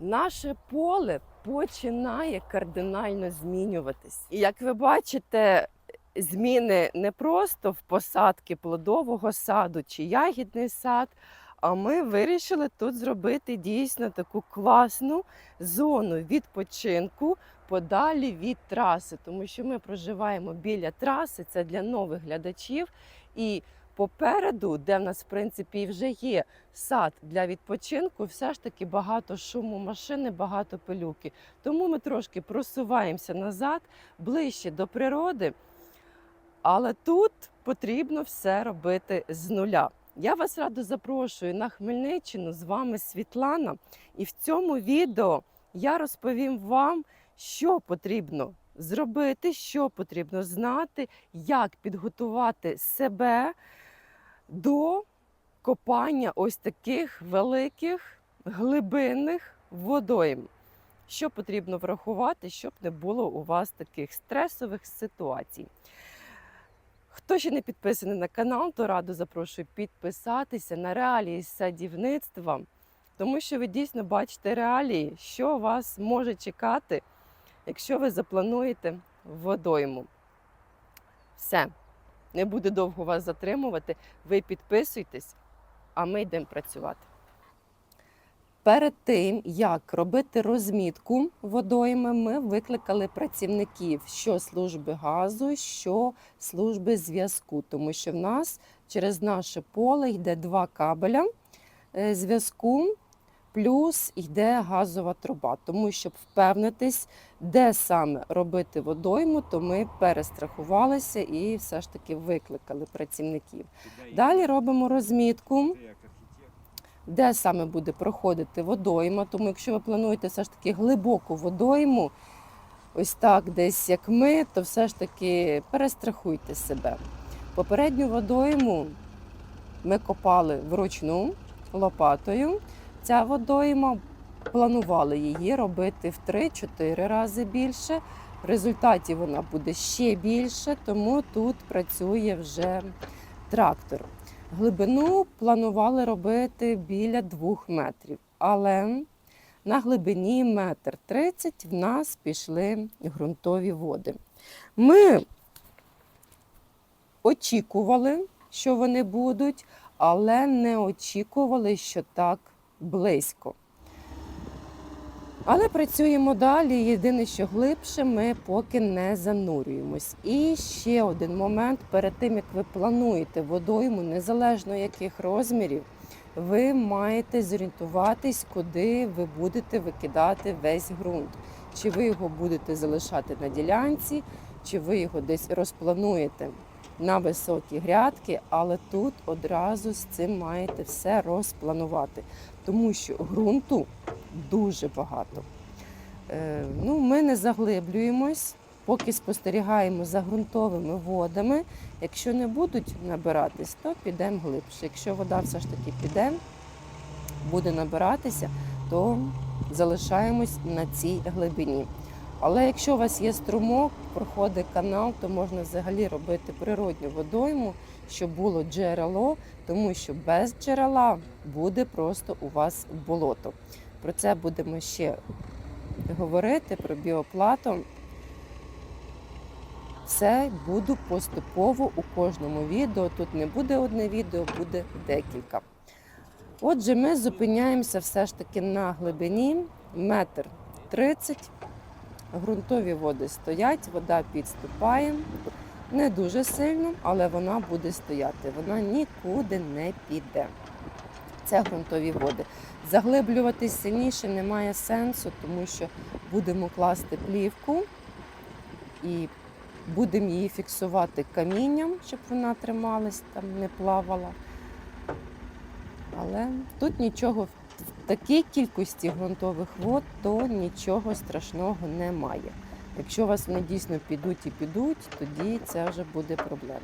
наше поле починає кардинально змінюватись. І як ви бачите, зміни не просто в посадки плодового саду чи ягідний сад. А ми вирішили тут зробити дійсно таку класну зону відпочинку подалі від траси, тому що ми проживаємо біля траси. Це для нових глядачів. І попереду, де в нас в принципі вже є сад для відпочинку, все ж таки багато шуму машини, багато пилюки. Тому ми трошки просуваємося назад, ближче до природи. Але тут потрібно все робити з нуля. Я вас радо запрошую на Хмельниччину. З вами Світлана. І в цьому відео я розповім вам, що потрібно зробити, що потрібно знати, як підготувати себе до копання ось таких великих глибинних водойм. Що потрібно врахувати, щоб не було у вас таких стресових ситуацій. Хто ще не підписаний на канал, то радо запрошую підписатися на реалії садівництва, тому що ви дійсно бачите реалії, що вас може чекати, якщо ви заплануєте водойму. Все, не буду довго вас затримувати. Ви підписуйтесь, а ми йдемо працювати. Перед тим, як робити розмітку водойми, ми викликали працівників що служби газу, що служби зв'язку, тому що в нас через наше поле йде два кабеля е, зв'язку, плюс йде газова труба. Тому щоб впевнитись, де саме робити водойму, то ми перестрахувалися і все ж таки викликали працівників. Далі робимо розмітку де саме буде проходити водойма. Тому якщо ви плануєте все ж таки глибоку водойму, ось так десь як ми, то все ж таки перестрахуйте себе. Попередню водойму ми копали вручну лопатою. Ця водойма планували її робити в 3-4 рази більше. В результаті вона буде ще більше, тому тут працює вже трактор. Глибину планували робити біля двох метрів, але на глибині метр тридцять в нас пішли ґрунтові води. Ми очікували, що вони будуть, але не очікували, що так близько. Але працюємо далі. Єдине, що глибше, ми поки не занурюємось. І ще один момент: перед тим як ви плануєте водойму, незалежно яких розмірів, ви маєте зорієнтуватись, куди ви будете викидати весь ґрунт. Чи ви його будете залишати на ділянці, чи ви його десь розплануєте на високі грядки, але тут одразу з цим маєте все розпланувати, тому що ґрунту дуже багато. Е, ну, Ми не заглиблюємось, поки спостерігаємо за ґрунтовими водами. Якщо не будуть набиратись, то підемо глибше. Якщо вода все ж таки піде, буде набиратися, то залишаємось на цій глибині. Але якщо у вас є струмок, проходить канал, то можна взагалі робити природню водойму, щоб було джерело, тому що без джерела буде просто у вас болото. Про це будемо ще говорити, про біоплату. Все буду поступово у кожному відео. Тут не буде одне відео, буде декілька. Отже, ми зупиняємося все ж таки на глибині метр тридцять. Ґрунтові води стоять, вода підступає. Не дуже сильно, але вона буде стояти. Вона нікуди не піде. Це ґрунтові води. Заглиблюватись сильніше немає сенсу, тому що будемо класти плівку і будемо її фіксувати камінням, щоб вона трималась, там не плавала. Але тут нічого такій кількості ґрунтових вод, то нічого страшного немає. Якщо у вас вони дійсно підуть і підуть, тоді це вже буде проблема.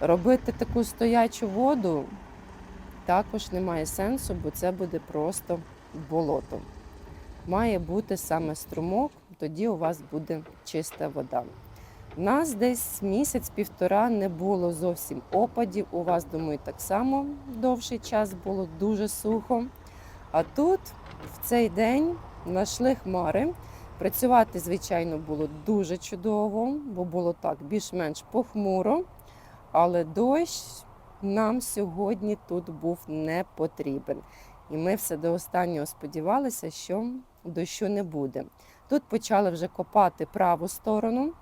Робити таку стоячу воду також немає сенсу, бо це буде просто болото. Має бути саме струмок, тоді у вас буде чиста вода. У нас десь місяць-півтора не було зовсім опадів. У вас, думаю, так само довший час було дуже сухо. А тут в цей день знайшли хмари. Працювати, звичайно, було дуже чудово, бо було так більш-менш похмуро, але дощ нам сьогодні тут був не потрібен. І ми все до останнього сподівалися, що дощу не буде. Тут почали вже копати праву сторону.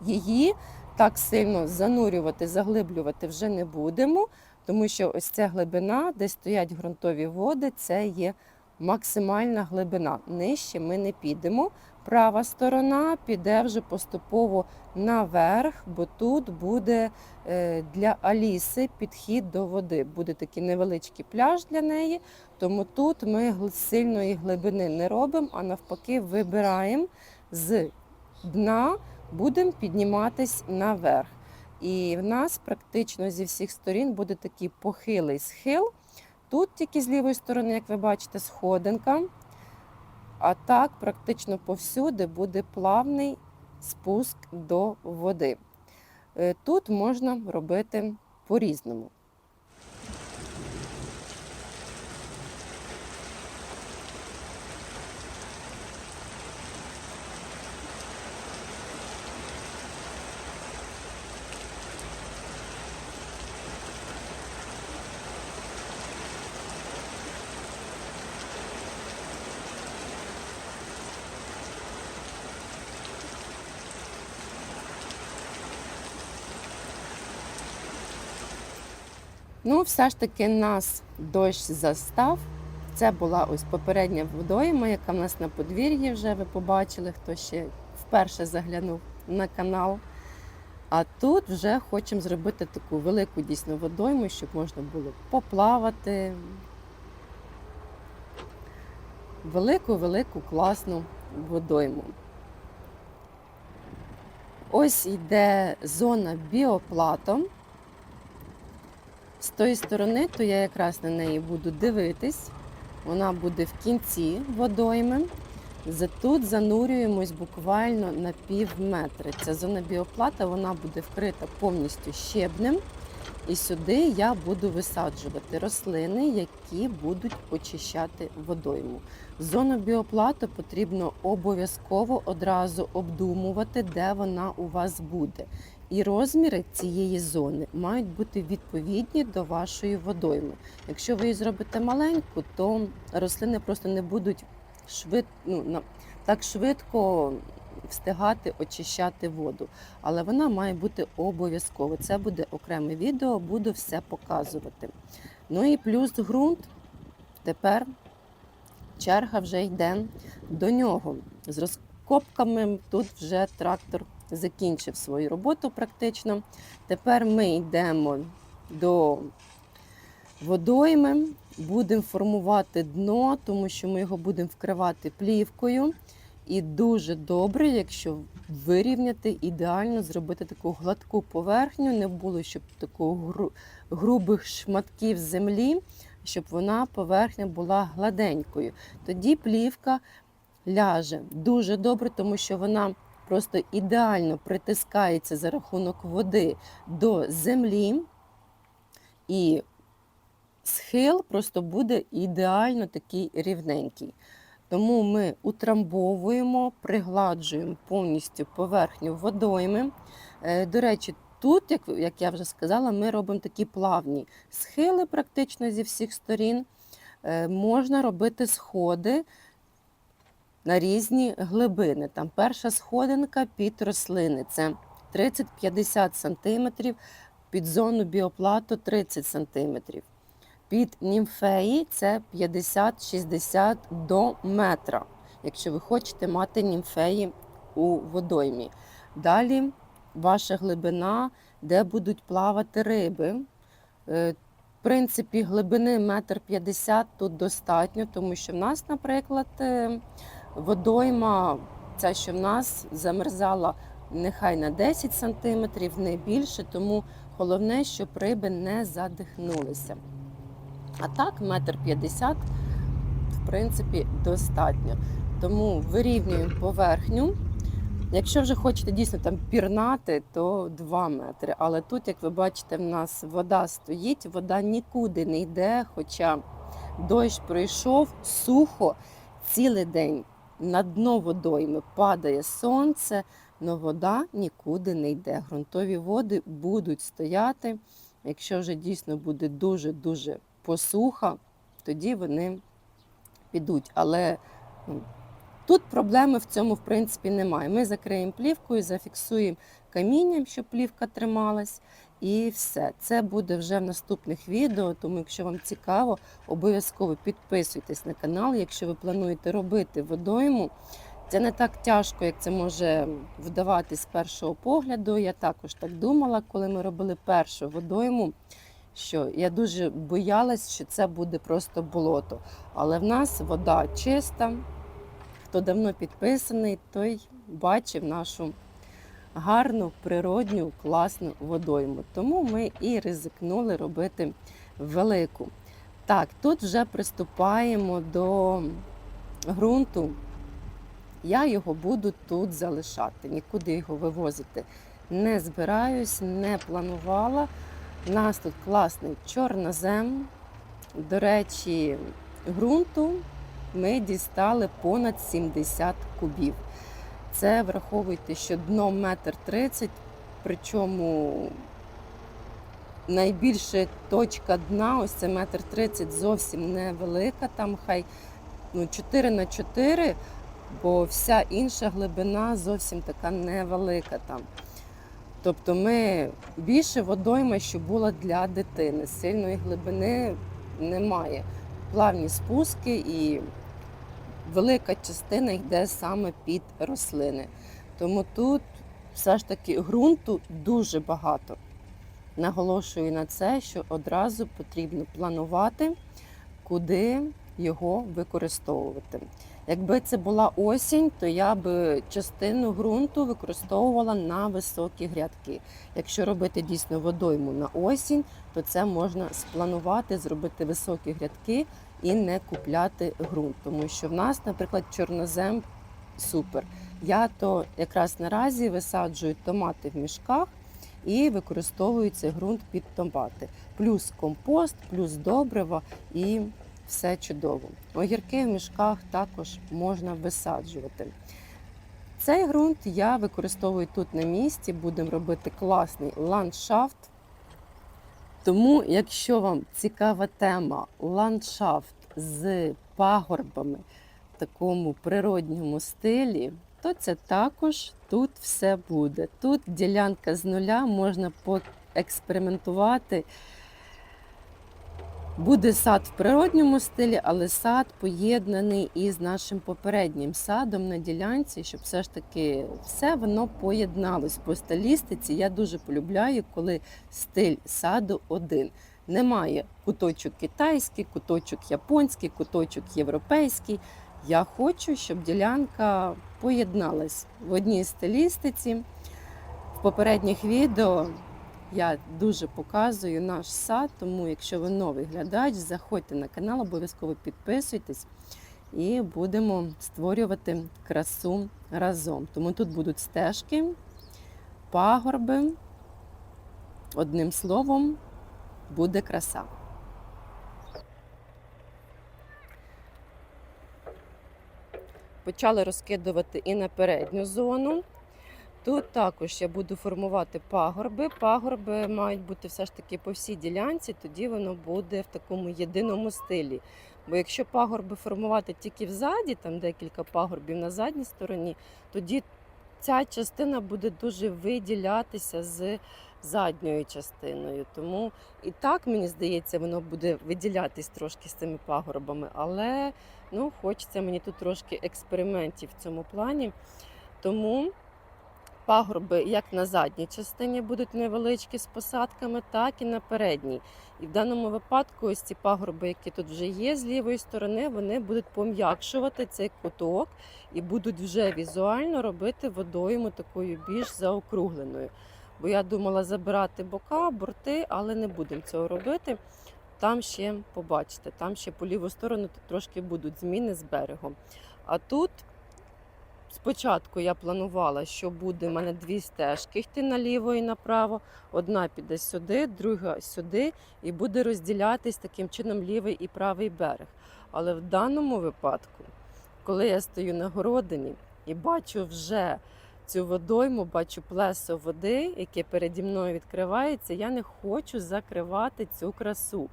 Її так сильно занурювати, заглиблювати вже не будемо, тому що ось ця глибина, де стоять ґрунтові води, це є максимальна глибина. Нижче ми не підемо. Права сторона піде вже поступово наверх, бо тут буде е, для Аліси підхід до води. Буде такий невеличкий пляж для неї, тому тут ми сильної глибини не робимо, а навпаки, вибираємо з дна, будемо підніматись наверх. І в нас практично зі всіх сторін буде такий похилий схил. Тут тільки з лівої сторони, як ви бачите, сходинка. А так, практично повсюди буде плавний спуск до води. Е, Тут можна робити по-різному. Ну, все ж таки нас дощ застав. Це була ось попередня водойма, яка в нас на подвір'ї вже ви побачили, хто ще вперше заглянув на канал. А тут вже хочемо зробити таку велику дійсно водойму, щоб можна було поплавати. Велику-велику класну водойму. Ось йде зона біоплатом. З тої сторони, то я якраз на неї буду дивитись. Вона буде в кінці водойми. За тут занурюємось буквально на пів метри. Ця зона біоплата вона буде вкрита повністю щебнем. І сюди я буду висаджувати рослини, які будуть очищати водойму. Зону біоплату потрібно обов'язково одразу обдумувати, де вона у вас буде. І розміри цієї зони мають бути відповідні до вашої водойми. Якщо ви її зробите маленьку, то рослини просто не будуть швид... ну, так швидко встигати очищати воду. Але вона має бути обов'язково. Це буде окреме відео, буду все показувати. Ну і плюс ґрунт. Тепер черга вже йде до нього. З розкопками тут вже трактор закінчив свою роботу практично. Тепер ми йдемо до водойми, будемо формувати дно, тому що ми його будемо вкривати плівкою. І дуже добре, якщо вирівняти, ідеально зробити таку гладку поверхню, не було щоб такого гру- грубих шматків землі, щоб вона поверхня була гладенькою. Тоді плівка ляже дуже добре, тому що вона просто ідеально притискається за рахунок води до землі, і схил просто буде ідеально такий рівненький. Тому ми утрамбовуємо, пригладжуємо повністю поверхню водойми. Е, До речі, тут, як, я вже сказала, ми робимо такі плавні схили практично зі всіх сторін. Е, Можна робити сходи на різні глибини. Там перша сходинка під рослини це 30-50 см, під зону біоплату 30 см. Під німфеї це 50-60 до метра, якщо ви хочете мати німфеї у водоймі. Далі ваша глибина, де будуть плавати риби. Е, В принципі, глибини 1,50 м тут достатньо, тому що в нас, наприклад, е, водойма, ця, що в нас замерзала нехай на 10 см, не більше, тому головне, щоб риби не задихнулися. А так, метр п'ятдесят, в принципі, достатньо. Тому вирівнюємо поверхню. Якщо вже хочете дійсно там пірнати, то 2 метри. Але тут, як ви бачите, в нас вода стоїть, вода нікуди не йде. Хоча Дощ пройшов сухо цілий день. На дно водойми падає сонце, але вода нікуди не йде. Ґрунтові води будуть стояти. Якщо вже дійсно буде дуже-дуже посуха, тоді вони підуть. Але ну, тут проблеми в цьому, в принципі, немає. Ми закриємо плівкою, зафіксуємо камінням, щоб плівка трималась. І все. Це буде вже в наступних відео. Тому, якщо вам цікаво, обов'язково підписуйтесь на канал. Якщо ви плануєте робити водойму, це не так тяжко, як це може вдавати з першого погляду. Я також так думала, коли ми робили першу водойму. Що я дуже боялась, що це буде просто болото. Але в нас вода чиста. Хто давно підписаний, той бачив нашу гарну, природню, класну водойму. Тому ми і ризикнули робити велику. Так, тут вже приступаємо до ґрунту. Я його буду тут залишати, нікуди його вивозити не збираюсь, не планувала. У нас тут класний чорнозем. До речі, ґрунту ми дістали понад 70 кубів. Це враховуйте, що дно метр тридцять, причому найбільша точка дна, ось це метр тридцять, зовсім невелика, там хай ну, 4 на 4, бо вся інша глибина зовсім така невелика там. Тобто ми більше водойма, що була для дитини. Сильної глибини немає. Плавні спуски і велика частина йде саме під рослини. Тому тут все ж таки ґрунту дуже багато. Наголошую на це, що одразу потрібно планувати, куди його використовувати. Якби це була осінь, то я би частину ґрунту використовувала на високі грядки. Якщо робити дійсно водойму на осінь, то це можна спланувати, зробити високі грядки і не купляти ґрунт. Тому що в нас, наприклад, чорнозем супер. Я то якраз наразі висаджую томати в мішках і використовую цей ґрунт під томати. Плюс компост, плюс добриво і все чудово. Огірки в мішках також можна висаджувати. Цей ґрунт я використовую тут на місці, будемо робити класний ландшафт. Тому, якщо вам цікава тема ландшафт з пагорбами в такому природньому стилі, то це також тут все буде. Тут ділянка з нуля можна поекспериментувати. Буде сад в природньому стилі, але сад поєднаний із нашим попереднім садом на ділянці, щоб все ж таки все воно поєдналось по стилістиці. Я дуже полюбляю, коли стиль саду один. Немає куточок китайський, куточок японський, куточок європейський. Я хочу, щоб ділянка поєдналась в одній стилістиці. В попередніх відео я дуже показую наш сад, тому якщо ви новий глядач, заходьте на канал, обов'язково підписуйтесь і будемо створювати красу разом. Тому тут будуть стежки, пагорби. Одним словом, буде краса. Почали розкидувати і на передню зону. Тут також я буду формувати пагорби. Пагорби мають бути все ж таки по всій ділянці, тоді воно буде в такому єдиному стилі. Бо якщо пагорби формувати тільки взаді, там декілька пагорбів на задній стороні, тоді ця частина буде дуже виділятися з задньою частиною. Тому і так, мені здається, воно буде виділятись трошки з цими пагорбами, але ну, хочеться мені тут трошки експериментів в цьому плані. Тому пагорби як на задній частині будуть невеличкі з посадками, так і на передній. І в даному випадку ось ці пагорби, які тут вже є з лівої сторони, вони будуть пом'якшувати цей куток і будуть вже візуально робити водойму такою більш заокругленою. Бо я думала забирати бока, борти, але не будемо цього робити. Там ще побачите, там ще по ліву сторону трошки будуть зміни з берегом. А тут спочатку я планувала, що буде в мене дві стежки йти наліво і направо. Одна піде сюди, друга сюди, і буде розділятись таким чином лівий і правий берег. Але в даному випадку, коли я стою на городині і бачу вже цю водойму, бачу плесо води, яке переді мною відкривається, я не хочу закривати цю красу.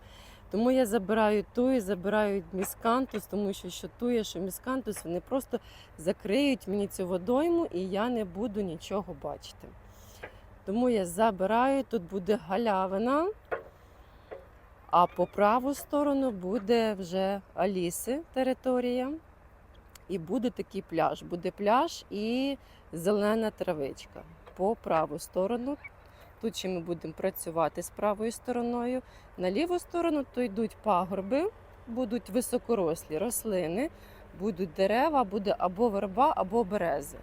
Тому я забираю ту і забираю міскантус, тому що що тує, що міскантус, вони просто закриють мені цю водойму і я не буду нічого бачити. Тому я забираю, тут буде галявина, а по праву сторону буде вже Аліси територія. І буде такий пляж. Буде пляж і зелена травичка по праву сторону. Тут ще ми будемо працювати з правою стороною. На ліву сторону то йдуть пагорби, будуть високорослі рослини, будуть дерева, буде або верба, або берези.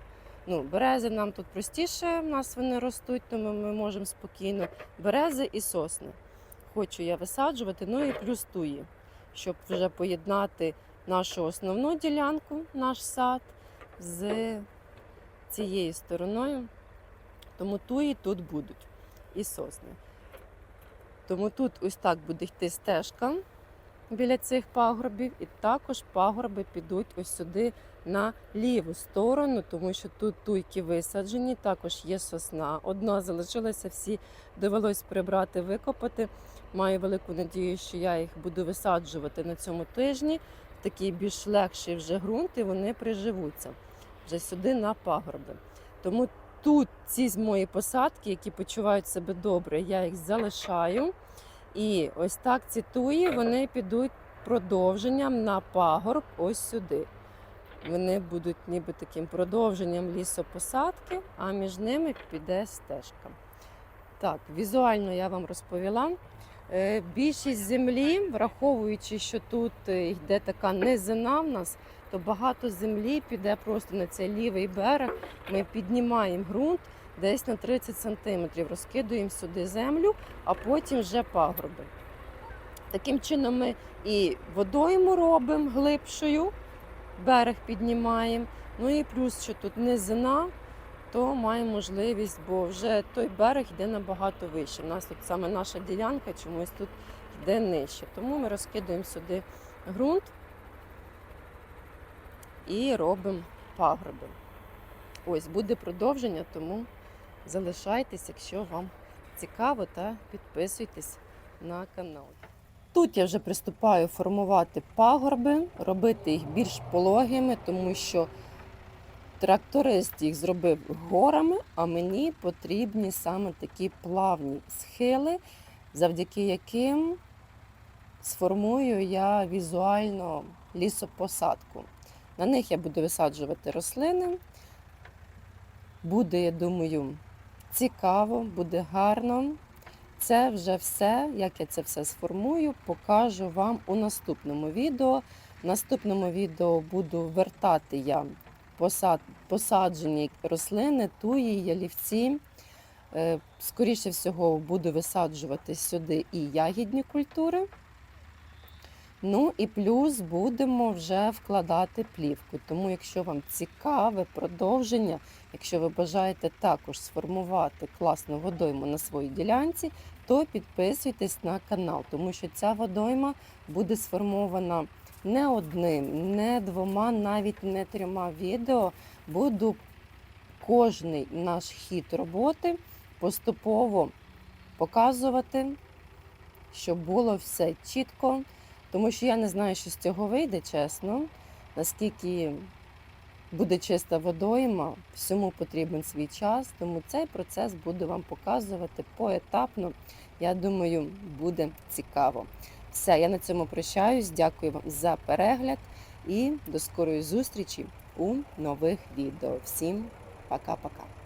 Ну, берези нам тут простіше, в нас вони ростуть, тому ми можемо спокійно. Берези і сосни. Хочу я висаджувати, ну і плюс туї, щоб вже поєднати нашу основну ділянку, наш сад з цією стороною. Тому туї тут будуть і сосни. Тому тут ось так буде йти стежка біля цих пагорбів, і також пагорби підуть ось сюди на ліву сторону, тому що тут туйки висаджені, також є сосна. Одна залишилася, всі довелось прибрати, викопати. Маю велику надію, що я їх буду висаджувати на цьому тижні. Такий більш легший вже ґрунт, і вони приживуться вже сюди на пагорби. Тому тут ці мої посадки, які почувають себе добре, я їх залишаю. І ось так ці вони підуть продовженням на пагорб ось сюди. Вони будуть ніби таким продовженням лісопосадки, а між ними піде стежка. Так, візуально я вам розповіла. Е, Більшість землі, враховуючи, що тут е, йде така низина в нас, то багато землі піде просто на цей лівий берег. Ми піднімаємо ґрунт десь на 30 сантиметрів, розкидуємо сюди землю, а потім вже пагорби. Таким чином ми і водойму робимо глибшою, берег піднімаємо. Ну і плюс, що тут низина, то маємо можливість, бо вже той берег йде набагато вище. У нас тут саме наша ділянка чомусь тут йде нижче. Тому ми розкидуємо сюди ґрунт і робимо пагорби. Ось буде продовження, тому залишайтесь, якщо вам цікаво, та підписуйтесь на канал. Тут я вже приступаю формувати пагорби, робити їх більш пологими, тому що тракторист їх зробив горами, а мені потрібні саме такі плавні схили, завдяки яким сформую я візуально лісопосадку. На них я буду висаджувати рослини. Буде, я думаю, цікаво, буде гарно. Це вже все, як я це все сформую, покажу вам у наступному відео. В наступному відео буду вертати я посаджені рослини, туї, ялівці. Е, Скоріше всього, буду висаджувати сюди і ягідні культури. Ну і плюс будемо вже вкладати плівку. Тому, якщо вам цікаве продовження, якщо ви бажаєте також сформувати класну водойму на своїй ділянці, то підписуйтесь на канал, тому що ця водойма буде сформована не одним, не двома, навіть не трьома відео. Буду кожний наш хід роботи поступово показувати, щоб було все чітко. Тому що я не знаю, що з цього вийде, чесно. Наскільки буде чиста водойма, всьому потрібен свій час, тому цей процес буду вам показувати поетапно. Я думаю, буде цікаво. Все, я на цьому прощаюсь. Дякую вам за перегляд і до скорої зустрічі у нових відео. Всім пока-пока.